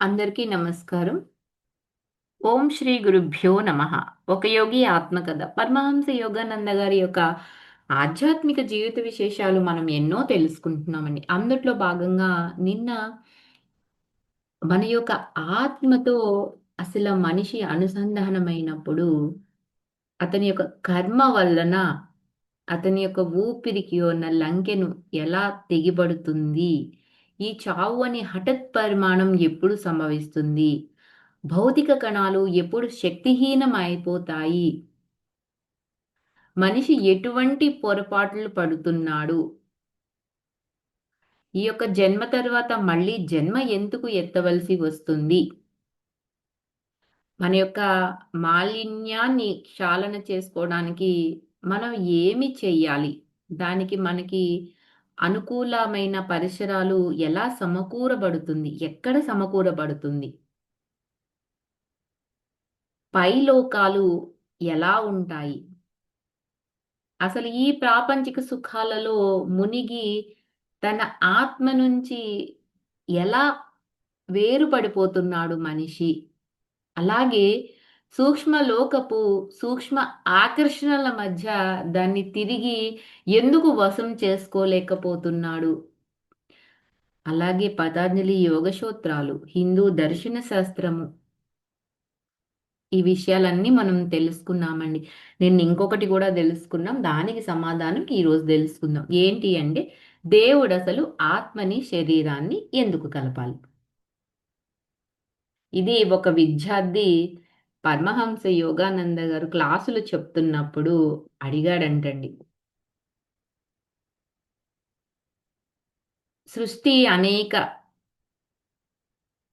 అందరికీ నమస్కారం. ఓం శ్రీ గురుభ్యో నమః. ఒక యోగి ఆత్మకథ. పరమహంస యోగానంద గారి యొక్క ఆధ్యాత్మిక జీవిత విశేషాలు మనం ఎన్నో తెలుసుకుంటున్నామండి. అందుట్లో భాగంగా నిన్న మన యొక్క ఆత్మతో అసల మనిషి అనుసంధానమైనప్పుడు అతని యొక్క కర్మ వలన అతని యొక్క ఊపిరికి ఉన్న లంకెను ఎలా తెగిపడుతుంది? ఈ చావు అనే హఠత్ పరిమాణం ఎప్పుడు సంభవిస్తుంది? భౌతిక కణాలు ఎప్పుడు శక్తిహీనమైపోతాయి? మనిషి ఎటువంటి పొరపాట్లు పడుతున్నాడు? ఈ యొక్క జన్మ తర్వాత మళ్ళీ జన్మ ఎందుకు ఎత్తవలసి వస్తుంది? మన యొక్క మాలిన్యాన్ని క్షాళన చేసుకోవడానికి మనం ఏమి చెయ్యాలి? దానికి మనకి అనుకూలమైన పరిసరాలు ఎలా సమకూరబడుతుంది? ఎక్కడ సమకూరబడుతుంది? పైలోకాలు ఎలా ఉంటాయి? అసలు ఈ ప్రాపంచిక సుఖాలలో మునిగి తన ఆత్మ నుంచి ఎలా వేరుపడిపోతున్నాడు మనిషి? అలాగే సూక్ష్మ లోకపు సూక్ష్మ ఆకర్షణల మధ్య దాన్ని తిరిగి ఎందుకు వశం చేసుకోలేకపోతున్నాడు? అలాగే పతాంజలి యోగశోత్రాలు హిందూ దర్శన శాస్త్రము ఈ విషయాలన్నీ మనం తెలుసుకున్నామండి. నేను ఇంకొకటి కూడా తెలుసుకున్నాం. దానికి సమాధానం ఈరోజు తెలుసుకుందాం. ఏంటి అంటే దేవుడు అసలు ఆత్మని, శరీరాన్ని ఎందుకు కలపాలి? ఇది ఒక విద్యార్థి పరమహంస యోగానంద గారు క్లాసులు చెప్తున్నప్పుడు అడిగాడంటండి. సృష్టి అనేక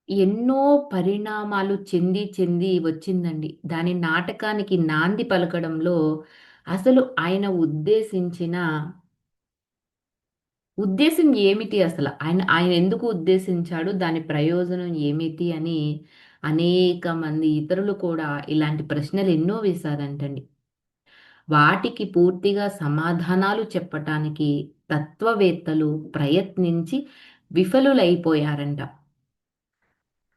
ఎన్నో పరిణామాలు చెంది చెంది వచ్చిందండి. దాని నాటకానికి నాంది పలకడంలో అసలు ఆయన ఉద్దేశించిన ఉద్దేశం ఏమిటి అసలు ఆయన ఆయన ఎందుకు ఉద్దేశించాడు? దాని ప్రయోజనం ఏమిటి? అని అనేక మంది ఇతరులు కూడా ఇలాంటి ప్రశ్నలు ఎన్నో వేశారంటండి. వాటికి పూర్తిగా సమాధానాలు చెప్పటానికి తత్వవేత్తలు ప్రయత్నించి విఫలులైపోయారంట.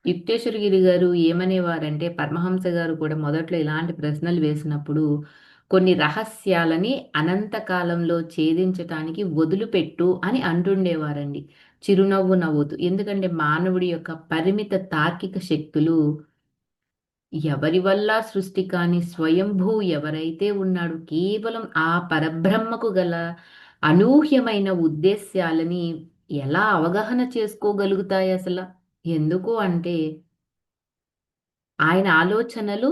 యుక్తేశ్వరగిరి గారు ఏమనేవారంటే పరమహంస గారు కూడా మొదట్లో ఇలాంటి ప్రశ్నలు వేసినప్పుడు కొన్ని రహస్యాలని అనంతకాలంలో ఛేదించటానికి వదిలిపెట్టు అని అంటుండేవారండి. చిరునవ్వు నవ్వుతూ. ఎందుకంటే మానవుడి యొక్క పరిమిత తార్కిక శక్తులు ఎవరి వల్ల సృష్టి కాని స్వయంభూ ఎవరైతే ఉన్నాడో కేవలం ఆ పరబ్రహ్మకు గల అనూహ్యమైన ఉద్దేశ్యాలని ఎలా అవగాహన చేసుకోగలుగుతాయి అసలు ఎందుకు అంటే ఆయన ఆలోచనలు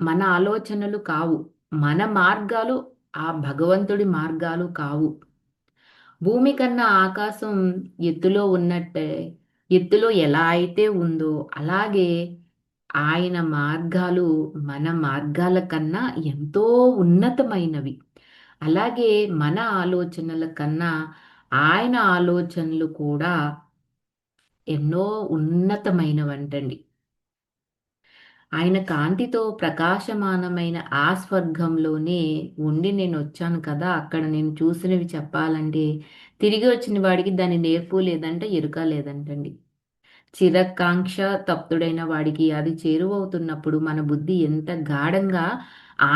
మన ఆలోచనలు కావు. మన మార్గాలు ఆ భగవంతుడి మార్గాలు కావు. భూమి కన్నా ఆకాశం ఎత్తులో ఉన్నట్టే ఎత్తులో ఎలా అయితే ఉందో అలాగే ఆయన మార్గాలు మన మార్గాల కన్నా ఎంతో ఉన్నతమైనవి. అలాగే మన ఆలోచనల కన్నా ఆయన ఆలోచనలు కూడా ఎన్నో ఉన్నతమైనవంటండి. ఆయన కాంతితో ప్రకాశమానమైన ఆ స్వర్గంలోనే ఉండి నేనొచ్చాను కదా! అక్కడ నేను చూసినవి చెప్పాలంటే తిరిగి వచ్చిన వాడికి దాని నేర్పు లేదంట, ఎరుక లేదంటండి. చిరకాంక్ష తప్తుడైన వాడికి అది చేరువవుతున్నప్పుడు మన బుద్ధి ఎంత గాఢంగా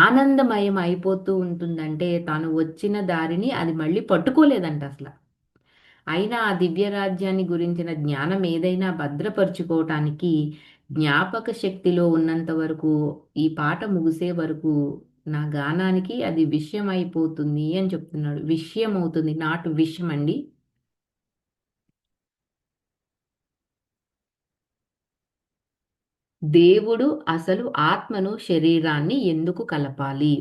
ఆనందమయం అయిపోతూ ఉంటుందంటే తాను వచ్చిన దారిని అది మళ్ళీ పట్టుకోలేదంట అసలు అయినా ఆ దివ్యరాజ్యాన్ని గురించిన జ్ఞానం ఏదైనా భద్రపరుచుకోవటానికి జ్ఞాపక శక్తిలో ఉన్నంత వరకు ఈ పాట ముగిసే వరకు నా గానానికి అది విషయం అయిపోతుంది అని చెప్తున్నాడు. విషయం అవుతుంది. నాటు విషయం అండి. దేవుడు అసలు ఆత్మను, శరీరాన్ని ఎందుకు కలపాలి?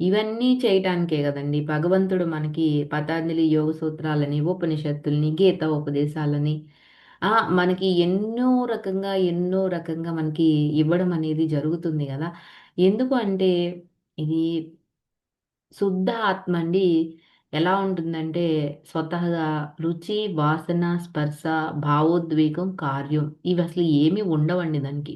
ఇవన్నీ చేయటానికే కదండి భగవంతుడు మనకి పతాంజలి యోగ సూత్రాలని, ఉపనిషత్తుల్ని, గీత ఉపదేశాలని ఆ మనకి ఎన్నో రకంగా, ఎన్నో రకంగా మనకి ఇవ్వడం అనేది జరుగుతుంది కదా ఎందుకు అంటే ఇది శుద్ధ ఆత్మ అండి ఎలా ఉంటుందంటే స్వతహగా రుచి, వాసన, స్పర్శ, భావోద్వేగం, కార్యం ఇవి అసలు ఏమి ఉండవండి దానికి.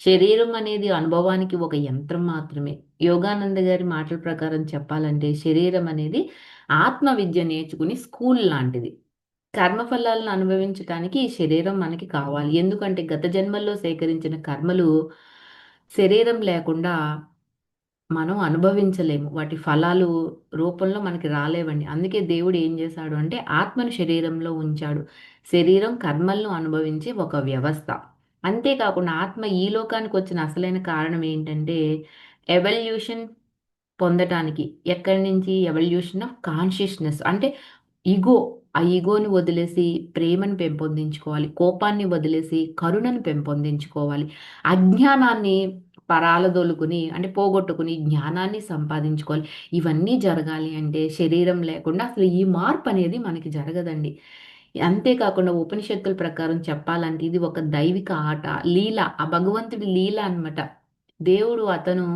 శరీరం అనేది అనుభవానికి ఒక యంత్రం మాత్రమే. యోగానంద గారి మాటల ప్రకారం చెప్పాలంటే శరీరం అనేది ఆత్మ విద్య నేర్చుకుని స్కూల్ లాంటిది. కర్మఫలాలను అనుభవించటానికి ఈ శరీరం మనకి కావాలి. ఎందుకంటే గత జన్మల్లో సేకరించిన కర్మలు శరీరం లేకుండా మనం అనుభవించలేము. వాటి ఫలాలు రూపంలో మనకి రాలేవండి. అందుకే దేవుడు ఏం చేశాడు అంటే ఆత్మను శరీరంలో ఉంచాడు. శరీరం కర్మలను అనుభవించే ఒక వ్యవస్థ. అంతేకాకుండా ఆత్మ ఈ లోకానికి వచ్చిన అసలైన కారణం ఏంటంటే ఎవల్యూషన్ పొందటానికి ఎక్కడి నుంచి? ఎవల్యూషన్ ఆఫ్ కాన్షియస్నెస్ అంటే ఈగో ఆ ఈగోని వదిలేసి ప్రేమను పెంపొందించుకోవాలి కోపాన్ని వదిలేసి కరుణను పెంపొందించుకోవాలి అజ్ఞానాన్ని పరాలదొలుకుని అంటే పోగొట్టుకుని జ్ఞానాన్ని సంపాదించుకోవాలి. ఇవన్నీ జరగాలి అంటే శరీరం లేకుండా అసలు ఈ మార్పు అనేది మనకి జరగదండి. అంతేకాకుండా ఉపనిషత్తుల ప్రకారం చెప్పాలంటే ఇది ఒక దైవిక ఆట లీల ఆ భగవంతుడి లీల అనమాట దేవుడు అతను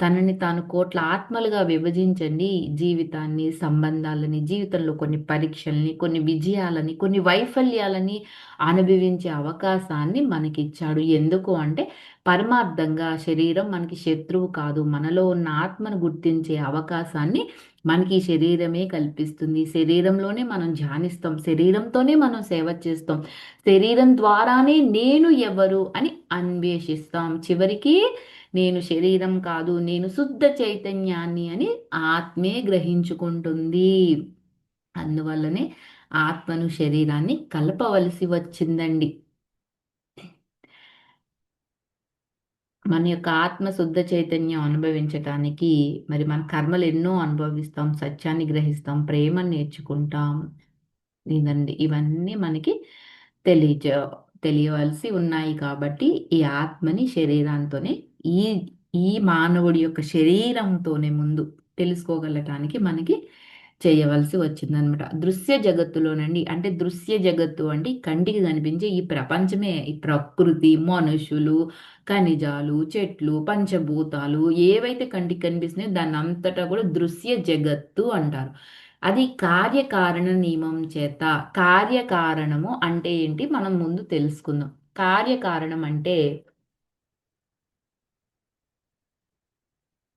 తనని తాను కోట్ల ఆత్మలుగా విభజించండి. జీవితాన్ని సంబంధాలని జీవితంలో కొన్ని పరీక్షల్ని కొన్ని విజయాలని కొన్ని వైఫల్యాలని అనుభవించే అవకాశాన్ని మనకిచ్చాడు. ఎందుకు అంటే పరమార్థంగా శరీరం మనకి శత్రువు కాదు. మనలో ఉన్న ఆత్మను గుర్తించే అవకాశాన్ని మనకి శరీరమే కల్పిస్తుంది. శరీరంలోనే మనం ధ్యానిస్తాం. శరీరంతోనే మనం సేవ చేస్తాం. శరీరం ద్వారానే నేను ఎవరు అని అన్వేషిస్తాం. చివరికి నేను శరీరం కాదు నేను శుద్ధ చైతన్యాన్ని అని ఆత్మే గ్రహించుకుంటుంది. అందువల్లనే ఆత్మను శరీరాన్ని కలపవలసి వచ్చిందండి. మన యొక్క ఆత్మ శుద్ధ చైతన్యం అనుభవించటానికి మరి మన కర్మలు ఎన్నో అనుభవిస్తాం సత్యాన్ని గ్రహిస్తాం ప్రేమను నేర్చుకుంటాం. ఇదండి. ఇవన్నీ మనకి తెలియజ తెలియవలసి ఉన్నాయి కాబట్టి ఈ ఆత్మని శరీరంతోనే ఈ ఈ మానవుడి యొక్క శరీరంతోనే ముందు తెలుసుకోగలటానికి మనకి చేయవలసి వచ్చిందనమాట. దృశ్య జగత్తులోనండి అంటే దృశ్య జగత్తు అంటే కంటికి కనిపించే ఈ ప్రపంచమే ఈ ప్రకృతి మనుషులు ఖనిజాలు చెట్లు పంచభూతాలు ఏవైతే కంటికి కనిపిస్తున్నాయో దాన్ని అంతటా కూడా దృశ్య జగత్తు అంటారు. అది కార్యకారణ నియమం చేత కార్యకారణము అంటే ఏంటి? మనం ముందు తెలుసుకుందాం. కార్యకారణం అంటే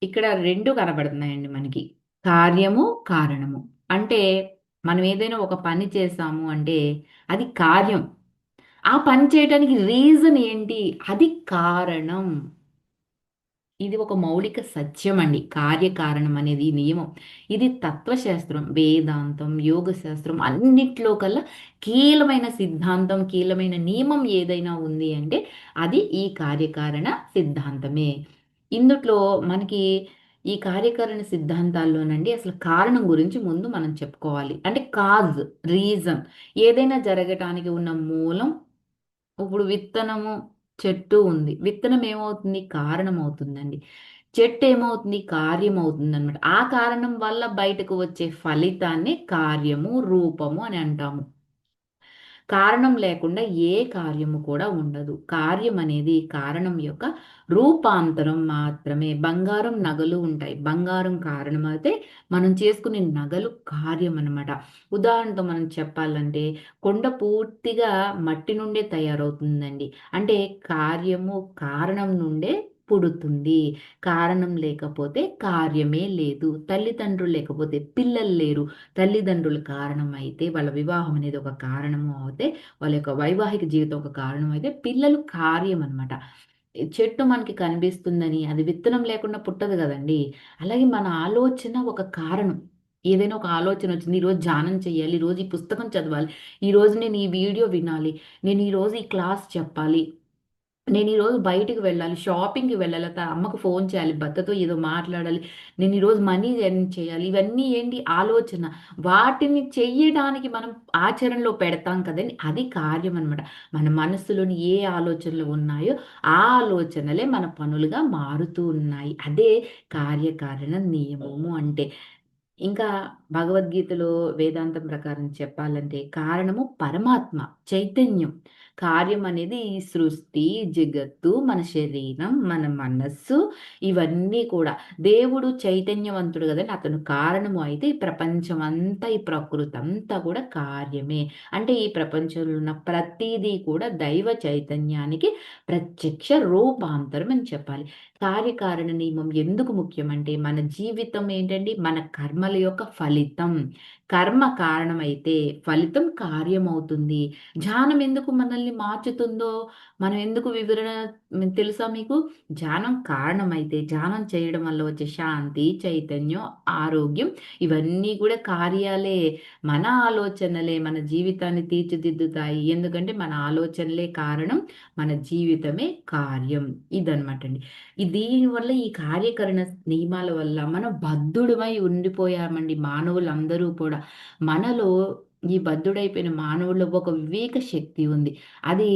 ఇక్కడ రెండు కనబడుతున్నాయండి మనకి. కార్యము కారణము. అంటే మనం ఏదైనా ఒక పని చేసాము అంటే అది కార్యం. ఆ పని చేయడానికి రీజన్ ఏంటి? అది కారణం. ఇది ఒక మౌలిక సత్యం అండి కార్యకారణం అనేది నియమం. ఇది తత్వశాస్త్రం వేదాంతం యోగ శాస్త్రం అన్నిట్లో కల్లా కీలమైన సిద్ధాంతం కీలమైన నియమం ఏదైనా ఉంది అంటే అది ఈ కార్యకారణ సిద్ధాంతమే. ఇందుట్లో మనకి ఈ కార్యకారణ సిద్ధాంతాల్లోనండి అసలు కారణం గురించి ముందు మనం చెప్పుకోవాలి. అంటే కాజ్ రీజన్ ఏదైనా జరగటానికి ఉన్న మూలం ఇప్పుడు విత్తనము చెట్టు ఉంది. విత్తనం ఏమవుతుంది? కారణం అవుతుందండి. చెట్టు ఏమవుతుంది? కార్యం అవుతుంది అనమాట ఆ కారణం వల్ల బయటకు వచ్చే ఫలితాన్ని కార్యము రూపము అని అంటాము. కారణం లేకుండా ఏ కార్యము కూడా ఉండదు. కార్యం అనేది కారణం యొక్క రూపాంతరం మాత్రమే. బంగారం నగలు ఉంటాయి. బంగారం కారణం అయితే మనం చేసుకునే నగలు కార్యం అనమాట ఉదాహరణతో మనం చెప్పాలంటే కొండ పూర్తిగా మట్టి నుండే తయారవుతుందండి. అంటే కార్యము కారణం నుండే పుడుతుంది. కారణం లేకపోతే కార్యమే లేదు. తల్లిదండ్రులు లేకపోతే పిల్లలు లేరు. తల్లిదండ్రులు కారణం అయితే వాళ్ళ వివాహం అనేది ఒక కారణము అయితే వాళ్ళ యొక్క వైవాహిక జీవితం ఒక కారణం అయితే పిల్లలు కార్యం అనమాట చెట్టు మనకి కనిపిస్తుందని అది విత్తనం లేకుండా పుట్టదు కదండి. అలాగే మన ఆలోచన ఒక కారణం. ఏదైనా ఒక ఆలోచన వచ్చింది ఈరోజు ధ్యానం చేయాలి ఈరోజు ఈ పుస్తకం చదవాలి ఈరోజు నేను ఈ వీడియో వినాలి నేను ఈరోజు ఈ క్లాస్ చెప్పాలి నేను ఈరోజు బయటికి వెళ్ళాలి షాపింగ్కి వెళ్ళాలి అమ్మకు ఫోన్ చేయాలి భర్తతో ఏదో మాట్లాడాలి నేను ఈరోజు మనీ ఎర్న్ చేయాలి ఇవన్నీ ఏంటి ఆలోచన? వాటిని చెయ్యడానికి మనం ఆచరణలో పెడతాం కదండి అది కార్యం అనమాట మన మనస్సులోని ఏ ఆలోచనలు ఉన్నాయో ఆ ఆలోచనలే మన పనులుగా మారుతూ ఉన్నాయి. అదే కార్యకారణ నియమము అంటే. ఇంకా భగవద్గీతలో వేదాంతం ప్రకారం చెప్పాలంటే కారణము పరమాత్మ. చైతన్యం. కార్యం అనేది ఈ సృష్టి జగత్తు మన శరీరం మన మనస్సు ఇవన్నీ కూడా. దేవుడు చైతన్యవంతుడు కదండి. అతను కారణము అయితే ఈ ప్రపంచం అంతా ఈ ప్రకృతి అంతా కూడా కార్యమే. అంటే ఈ ప్రపంచంలో ఉన్న ప్రతిదీ కూడా దైవ చైతన్యానికి ప్రత్యక్ష రూపాంతరం అని చెప్పాలి. కార్యకారణ నియమం ఎందుకు ముఖ్యమంటే మన జీవితం ఏంటండి? మన కర్మల యొక్క ఫలితం. కర్మ కారణమైతే ఫలితం కార్యమవుతుంది. ధ్యానం ఎందుకు మనల్ని మార్చుతుందో మనం ఎందుకు వివరణ తెలుసా మీకు? ధ్యానం కారణమైతే ధ్యానం చేయడం వల్ల వచ్చే శాంతి చైతన్యం ఆరోగ్యం ఇవన్నీ కూడా కార్యాలే. మన ఆలోచనలే మన జీవితాన్ని తీర్చిదిద్దుతాయి. ఎందుకంటే మన ఆలోచనలే కారణం మన జీవితమే కార్యం. ఇదనమాట అండి. దీనివల్ల ఈ కార్యకరణ నియమాల వల్ల మనం బద్ధుడమై ఉండిపోయామండి. మానవులందరూ కూడా. మనలో ఈ బద్ధుడైపోయిన మానవుల్లో ఒక వివేక శక్తి ఉంది. అది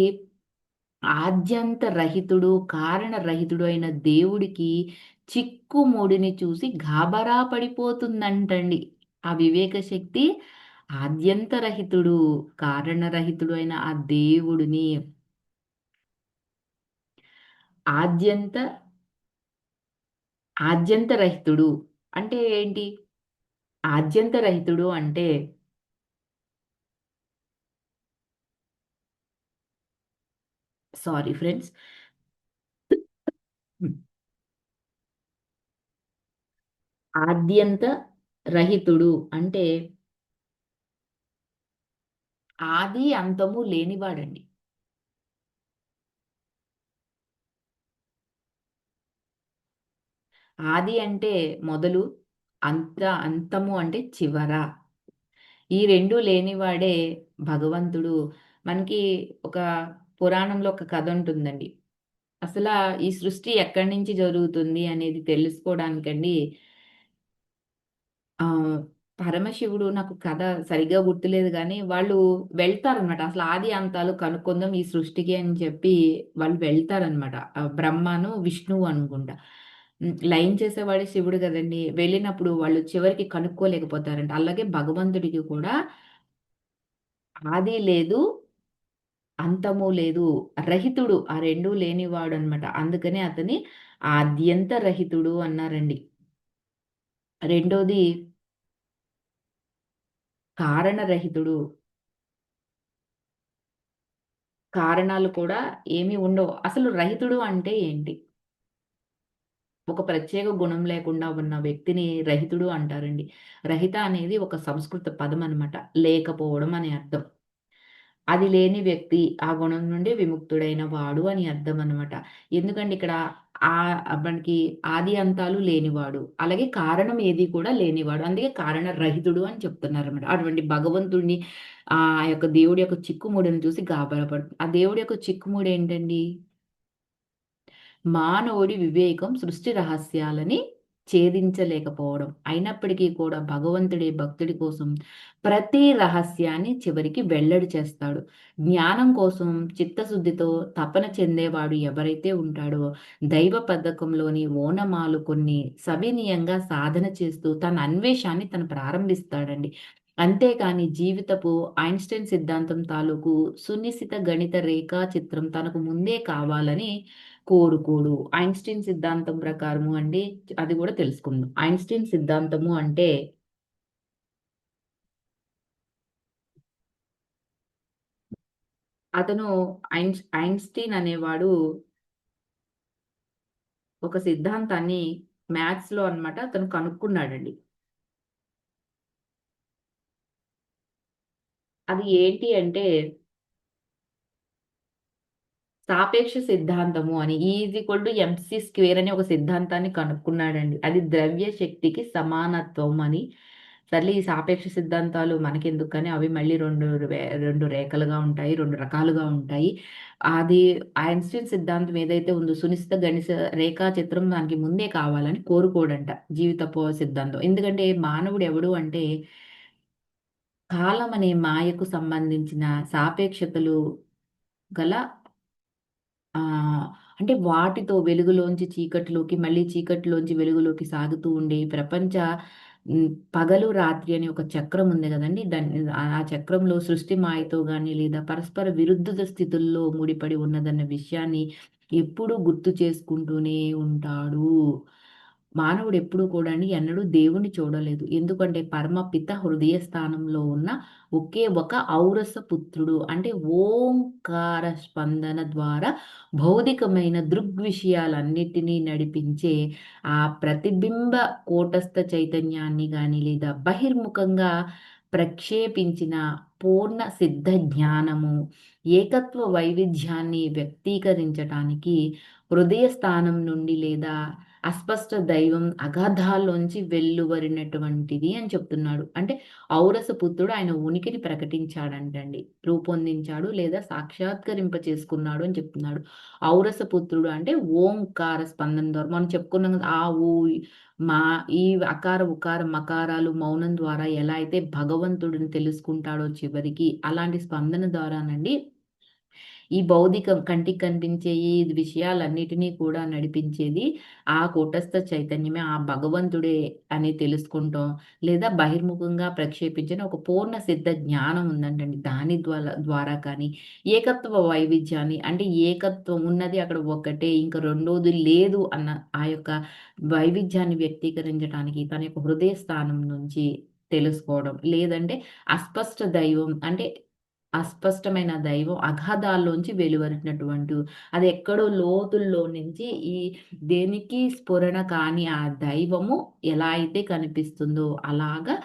ఆద్యంత రహితుడు కారణ రహితుడు అయిన దేవుడికి చిక్కుముడిని చూసి గాబరా పడిపోతుందంటండి. ఆ వివేక శక్తి ఆద్యంత రహితుడు కారణరహితుడు అయిన ఆ దేవుడిని ఆద్యంత ఆద్యంతరహితుడు అంటే ఏంటి? ఆద్యంతరహితుడు అంటే సారీ ఫ్రెండ్స్. ఆద్యంత రహితుడు అంటే ఆది అంతము లేనివాడండి. ఆది అంటే మొదలు అంత అంతము అంటే చివర. ఈ రెండు లేనివాడే భగవంతుడు. మనకి ఒక పురాణంలో ఒక కథ ఉంటుందండి. అసలు ఈ సృష్టి ఎక్కడి నుంచి జరుగుతుంది అనేది తెలుసుకోవడానికండి పరమశివుడు నాకు కథ సరిగ్గా గుర్తులేదు కానీ వాళ్ళు వెళ్తారనమాట అసలు ఆది అంతాలు కనుక్కుందాం ఈ సృష్టికి అని చెప్పి వాళ్ళు వెళ్తారనమాట బ్రహ్మను విష్ణువు అనుకుంటా. లైన్ చేసేవాడే శివుడు కదండి. వెళ్ళినప్పుడు వాళ్ళు చివరికి కనుక్కోలేకపోతారంట. అలాగే భగవంతుడికి కూడా ఆది లేదు అంతము లేదు రహితుడు ఆ రెండు లేనివాడు అనమాట అందుకనే అతని ఆద్యంత రహితుడు అన్నారండి. రెండోది కారణరహితుడు కారణాలు కూడా ఏమి ఉండవు. అసలు రహితుడు అంటే ఏంటి? ఒక ప్రత్యేక గుణం లేకుండా ఉన్న వ్యక్తిని రహితుడు అంటారండి. రహిత అనేది ఒక సంస్కృత పదం అనమాట లేకపోవడం అని అర్థం. అది లేని వ్యక్తి ఆ గుణం నుండి విముక్తుడైన వాడు అని అర్థం అనమాట ఎందుకంటే ఇక్కడ ఆ మనకి ఆది అంతాలు లేనివాడు అలాగే కారణం ఏది కూడా లేనివాడు అందుకే కారణ రహితుడు అని చెప్తున్నారు అనమాట అటువంటి భగవంతుడిని ఆ యొక్క దేవుడి యొక్క చిక్కుముడిని చూసి గాబరపడు ఆ దేవుడి యొక్క చిక్కుముడు ఏంటండి? మానవుడి వివేకం సృష్టి రహస్యాలని ఛేదించలేకపోవడం. అయినప్పటికీ కూడా భగవంతుడి భక్తుడి కోసం ప్రతి రహస్యాన్ని చివరికి వెల్లడి చేస్తాడు. జ్ఞానం కోసం చిత్తశుద్ధితో తపన చెందేవాడు ఎవరైతే ఉంటాడో దైవ పథకంలోని ఓనమాలు కొన్ని సవినీయంగా సాధన చేస్తూ తన అన్వేషాన్ని తను ప్రారంభిస్తాడండి. అంతేకాని జీవితపు ఐన్స్టైన్ సిద్ధాంతం తాలూకు సునిశ్చిత గణిత రేఖా చిత్రం తనకు ముందే కావాలని కోరుకోడు. ఐన్స్టీన్ సిద్ధాంతం ప్రకారము అండి అది కూడా తెలుసుకుందాం. ఐన్స్టీన్ సిద్ధాంతము అంటే అతను ఐన్స్ ఐన్స్టీన్ అనేవాడు ఒక సిద్ధాంతాన్ని మ్యాథ్స్లో అనమాట అతను కనుక్కున్నాడండి. అది ఏంటి అంటే సాపేక్ష సిద్ధాంతము అని is equal to MC square అని ఒక సిద్ధాంతాన్ని కనుక్కున్నాడండి. అది ద్రవ్య శక్తికి సమానత్వం అని. సర్లే ఈ సాపేక్ష సిద్ధాంతాలు మనకెందుకు కానీ అవి మళ్ళీ రెండు రెండు రేఖలుగా ఉంటాయి రెండు రకాలుగా ఉంటాయి. అది ఐన్స్టీన్ సిద్ధాంతం ఏదైతే ఉందో సునిశ్చిత గణిత రేఖా చిత్రం దానికి ముందే కావాలని కోరుకోడంట జీవితపో సిద్ధాంతం. ఎందుకంటే మానవుడు ఎవడు అంటే కాలం అనే మాయకు సంబంధించిన సాపేక్షతలు గల అంటే వాటితో వెలుగులోంచి చీకటిలోకి మళ్ళీ చీకటిలోంచి వెలుగులోకి సాగుతూ ఉండే ప్రపంచ పగలు రాత్రి అనే ఒక చక్రం ఉంది కదండి. దాన్ని ఆ చక్రంలో సృష్టి మాయతో కానీ లేదా పరస్పర విరుద్ధ స్థితుల్లో ముడిపడి ఉన్నదన్న విషయాన్ని ఎప్పుడూ గుర్తు చేసుకుంటూనే ఉంటాడు. మానవుడు ఎప్పుడు కూడా ఎన్నడూ దేవుణ్ణి చూడలేదు. ఎందుకంటే పరమపిత హృదయ స్థానంలో ఉన్న ఒకే ఒక ఔరస పుత్రుడు. అంటే ఓంకార స్పందన ద్వారా భౌతికమైన దృగ్విషయాలన్నిటినీ నడిపించే ఆ ప్రతిబింబ కూటస్థ చైతన్యాన్ని కానీ లేదా బహిర్ముఖంగా ప్రక్షేపించిన పూర్ణ సిద్ధ జ్ఞానము ఏకత్వ వైవిధ్యాన్ని వ్యక్తీకరించటానికి హృదయ స్థానం నుండి లేదా అస్పష్ట దైవం అగాధాల్లోంచి వెల్లువరినటువంటిది అని చెప్తున్నాడు. అంటే ఔరస పుత్రుడు ఆయన ఉనికిని ప్రకటించాడంటండి. రూపొందించాడు లేదా సాక్షాత్కరింప చేసుకున్నాడు అని చెప్తున్నాడు. ఔరస పుత్రుడు అంటే ఓంకార స్పందన ద్వారా మనం చెప్పుకున్నాం కదా ఆ ఊ మా ఈ అకార ఉకార మకారాలు మౌనం ద్వారా ఎలా అయితే భగవంతుడిని తెలుసుకుంటాడో చివరికి అలాంటి స్పందన ద్వారానండి ఈ భౌతిక కంటికి కనిపించే ఈ విషయాలన్నిటినీ కూడా నడిపించేది ఆ కూటస్థ చైతన్యమే ఆ భగవంతుడే అని తెలుసుకుంటాం. లేదా బహిర్ముఖంగా ప్రక్షేపించిన ఒక పూర్ణ సిద్ధ జ్ఞానం ఉందంటండి దాని ద్వారా ద్వారా కానీ. ఏకత్వ వైవిధ్యాన్ని అంటే ఏకత్వం ఉన్నది అక్కడ ఒక్కటే ఇంకా రెండోది లేదు అన్న ఆ యొక్క వైవిధ్యాన్ని వ్యక్తీకరించడానికి తన యొక్క హృదయ స్థానం నుంచి తెలుసుకోవడం. లేదంటే అస్పష్ట దైవం అంటే అస్పష్టమైన దైవం అగాధాల్లోంచి వెలువరినటువంటి అది ఎక్కడో లోతుల్లో నుంచి ఈ దేనికి స్ఫురణ కాని ఆ దైవము ఎలా అయితే కనిపిస్తుందో అలాగా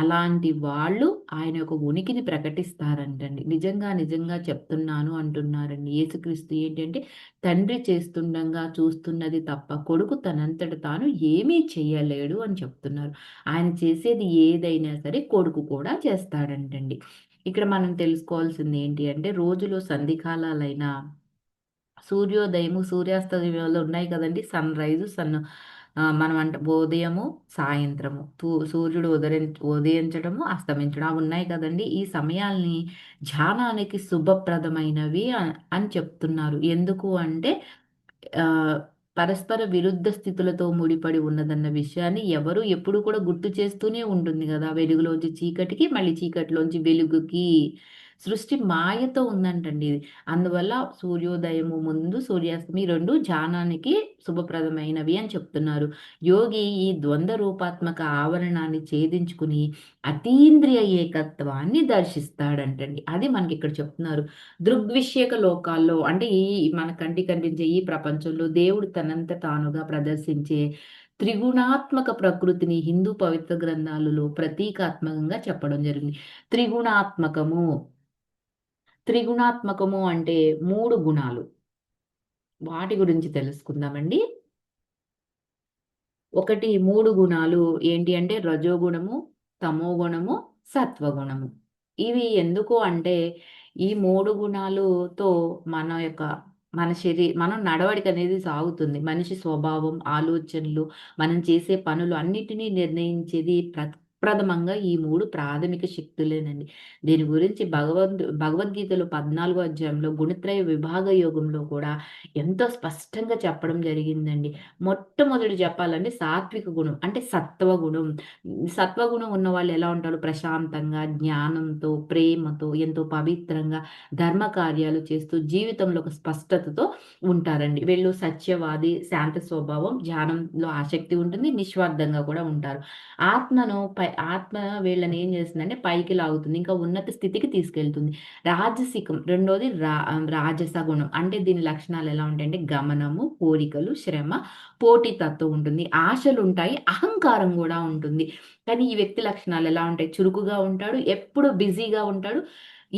అలాంటి వాళ్ళు ఆయన యొక్క ఉనికిని ప్రకటిస్తారంటండి. నిజంగా నిజంగా చెప్తున్నాను అంటున్నారండి. యేసుక్రీస్తు ఏంటంటే తండ్రి చేస్తుండగా చూస్తున్నది తప్ప కొడుకు తనంతట తాను ఏమీ చేయలేడు అని చెప్తున్నారు. ఆయన చేసేది ఏదైనా సరే కొడుకు కూడా చేస్తాడంటండి. ఇక్కడ మనం తెలుసుకోవాల్సింది ఏంటి అంటే రోజులో సంధికాలాలైన సూర్యోదయము సూర్యాస్తమయంలో ఉన్నాయి కదండి. సన్ రైజ్ సన్ మనం అంటే ఉదయము సాయంత్రము. తూ సూర్యుడు ఉదయం ఉదయించడము అస్తమించడం అవి ఉన్నాయి కదండి. ఈ సమయాల్ని ధ్యానానికి శుభప్రదమైనవి అని చెప్తున్నారు. ఎందుకు అంటే పరస్పర విరుద్ధ స్థితులతో ముడిపడి ఉన్నదన్న విషయాన్ని ఎవరు ఎప్పుడు కూడా గుర్తు చేస్తూనే ఉంటుంది కదా. వెలుగులోంచి చీకటికి మళ్ళీ చీకటిలోంచి వెలుగుకి. సృష్టి మాయతో ఉందంటండి ఇది. అందువల్ల సూర్యోదయము ముందు సూర్యాస్తమి రెండు ధ్యానానికి శుభప్రదమైనవి అని చెప్తున్నారు. యోగి ఈ ద్వంద్వ రూపాత్మక ఆవరణాన్ని ఛేదించుకుని అతీంద్రియ ఏకత్వాన్ని దర్శిస్తాడంటండి. అది మనకి ఇక్కడ చెప్తున్నారు. దృగ్విషయక లోకాల్లో అంటే ఈ మన కంటి కనిపించే ఈ ప్రపంచంలో దేవుడు తనంత తానుగా ప్రదర్శించే త్రిగుణాత్మక ప్రకృతిని హిందూ పవిత్ర గ్రంథాలలో ప్రతీకాత్మకంగా చెప్పడం జరిగింది. త్రిగుణాత్మకము త్రిగుణాత్మకము అంటే మూడు గుణాలు. వాటి గురించి తెలుసుకుందామండి. ఒకటి మూడు గుణాలు ఏంటి అంటే రజోగుణము తమోగుణము సత్వగుణము. ఇవి ఎందుకు అంటే ఈ మూడు గుణాలుతో మన యొక్క మన శరీర మనం నడవడిక అనేది సాగుతుంది. మనిషి స్వభావం ఆలోచనలు మనం చేసే పనులు అన్నిటినీ నిర్ణయించేది ప్ర ప్రథమంగా ఈ మూడు ప్రాథమిక శక్తులేనండి. దీని గురించి భగవద్ భగవద్గీతలో పద్నాలుగో అధ్యాయంలో గుణత్రయ విభాగ యోగంలో కూడా ఎంతో స్పష్టంగా చెప్పడం జరిగిందండి. మొట్టమొదటి చెప్పాలంటే సాత్విక గుణం అంటే సత్వ గుణం సత్వగుణం ఉన్న వాళ్ళు ఎలా ఉంటారు? ప్రశాంతంగా జ్ఞానంతో ప్రేమతో ఎంతో పవిత్రంగా ధర్మ కార్యాలు చేస్తూ జీవితంలో ఒక స్పష్టతతో ఉంటారండి. వీళ్ళు సత్యవాది శాంత స్వభావం ధ్యానంలో ఆసక్తి ఉంటుంది నిస్వార్థంగా కూడా ఉంటారు. ఆత్మను పై ఆత్మ వీళ్ళని ఏం చేస్తుందంటే పైకి లాగుతుంది ఇంకా ఉన్నత స్థితికి తీసుకెళ్తుంది. రాజసికం రెండోది రా రాజస గుణం అంటే దీని లక్షణాలు ఎలా ఉంటాయంటే గమనము కోరికలు శ్రమ పోటీతత్వం ఉంటుంది. ఆశలు ఉంటాయి అహంకారం కూడా ఉంటుంది. కానీ ఈ వ్యక్తి లక్షణాలు ఎలా ఉంటాయి? చురుకుగా ఉంటాడు ఎప్పుడు బిజీగా ఉంటాడు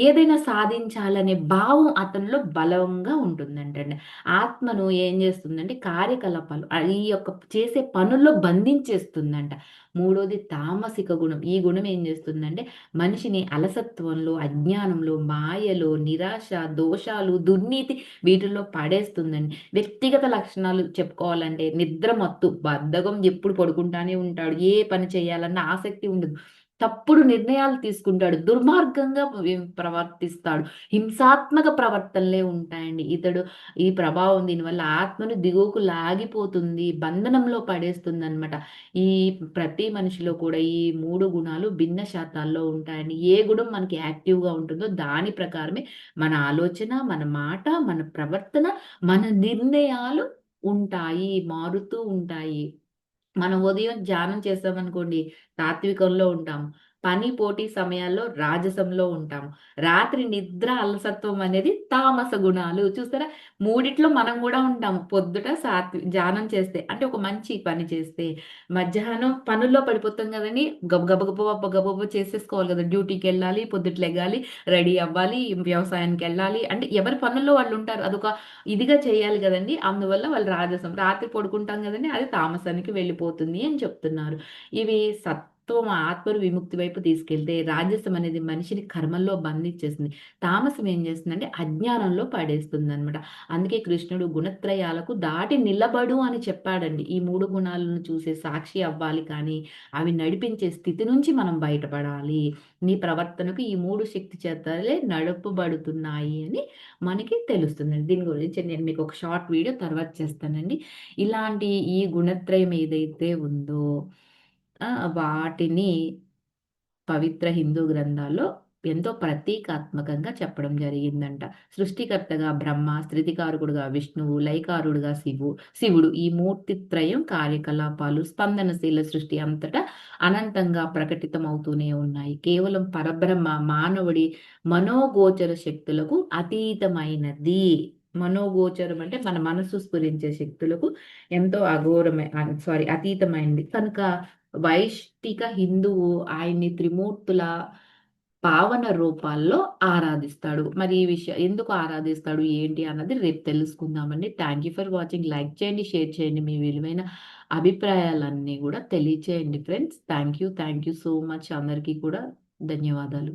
ఏదైనా సాధించాలనే భావం అతనిలో బలంగా ఉంటుందంటండి. ఆత్మను ఏం చేస్తుందంటే కార్యకలాపాలు ఈ యొక్క చేసే పనుల్లో బంధించేస్తుందంట. మూడోది తామసిక గుణం. ఈ గుణం ఏం చేస్తుందంటే మనిషిని అలసత్వంలో అజ్ఞానంలో మాయలో నిరాశ దోషాలు దుర్నీతి వీటిల్లో పడేస్తుందండి. వ్యక్తిగత లక్షణాలు చెప్పుకోవాలంటే నిద్ర మత్తు బద్ధకం ఎప్పుడు పడుకుంటానే ఉంటాడు. ఏ పని చేయాలన్న ఆసక్తి ఉండదు. తప్పుడు నిర్ణయాలు తీసుకుంటాడు. దుర్మార్గంగా ప్రవర్తిస్తాడు. హింసాత్మక ప్రవర్తనలే ఉంటాయండి. ఇతడు ఈ ప్రభావం దీనివల్ల ఆత్మను దిగువకు లాగిపోతుంది బంధనంలో పడేస్తుంది అనమాట ఈ ప్రతి మనిషిలో కూడా ఈ మూడు గుణాలు భిన్న శాతాల్లో ఉంటాయండి. ఏ గుణం మనకి యాక్టివ్గా ఉంటుందో దాని ప్రకారమే మన ఆలోచన మన మాట మన ప్రవర్తన మన నిర్ణయాలు ఉంటాయి మారుతూ ఉంటాయి. మనం ఉదయం ధ్యానం చేస్తామనుకోండి తాత్వికంలో ఉంటాం. పని పోటీ సమయాల్లో రాజసంలో ఉంటాం. రాత్రి నిద్ర అలసత్వం అనేది తామస గుణాలు. చూస్తారా? మూడిట్లో మనం కూడా ఉంటాము పొద్దుట సాత్వి ధ్యానం చేస్తే అంటే ఒక మంచి పని చేస్తే. మధ్యాహ్నం పనుల్లో పడిపోతాం కదండి. గబగబగబ గబగబ చేసేసుకోవాలి కదా. డ్యూటీకి వెళ్ళాలి పొద్దుట్లు ఎగ్గాలి రెడీ అవ్వాలి వ్యవసాయానికి వెళ్ళాలి. అంటే ఎవరి పనుల్లో వాళ్ళు ఉంటారు. అదొక ఇదిగా చేయాలి కదండి. అందువల్ల వాళ్ళు రాజసం. రాత్రి పడుకుంటాం కదండి. అది తామసానికి వెళ్ళిపోతుంది అని చెప్తున్నారు. ఇవి సత్ మొత్తం ఆత్మను విముక్తి వైపు తీసుకెళ్తే రాజసం అనేది మనిషిని కర్మల్లో బంధించేస్తుంది. తామసం ఏం చేస్తుందంటే అజ్ఞానంలో పడేస్తుంది అనమాట అందుకే కృష్ణుడు గుణత్రయాలకు దాటి నిలబడు అని చెప్పాడండి. ఈ మూడు గుణాలను చూసే సాక్షి అవ్వాలి కానీ అవి నడిపించే స్థితి నుంచి మనం బయటపడాలి. నీ ప్రవర్తనకు ఈ మూడు శక్తి చేతలే నడుపబడుతున్నాయి అని మనకి తెలుస్తుందండి. దీని గురించి నేను మీకు ఒక షార్ట్ వీడియో తర్వాత చేస్తానండి. ఇలాంటి ఈ గుణత్రయం ఏదైతే ఉందో వాటిని పవిత్ర హిందూ గ్రంథాల్లో ఎంతో ప్రతీకాత్మకంగా చెప్పడం జరిగిందంట. సృష్టికర్తగా బ్రహ్మ స్థితికారకుడుగా విష్ణువు లైకారుడుగా శివు శివుడు ఈ మూర్తిత్రయం కార్యకలాపాలు స్పందనశీల సృష్టి అంతటా అనంతంగా ప్రకటితమవుతూనే ఉన్నాయి. కేవలం పరబ్రహ్మ మానవుడి మనోగోచర శక్తులకు అతీతమైనది. మనోగోచరం అంటే మన మనసు స్ఫురించే శక్తులకు ఎంతో అఘోరమై సారీ అతీతమైంది. కనుక వైష్టిక హిందువు ఆయన్ని త్రిమూర్తుల పావన రూపాల్లో ఆరాధిస్తాడు. మరి ఈ విషయం ఎందుకు ఆరాధిస్తాడు? ఏంటి అన్నది రేపు తెలుసుకుందామండి. Thank you for watching like చేయండి షేర్ చేయండి మీ విలువైన అభిప్రాయాలన్నీ కూడా తెలియచేయండి friends thank you thank you so much అందరికీ కూడా ధన్యవాదాలు.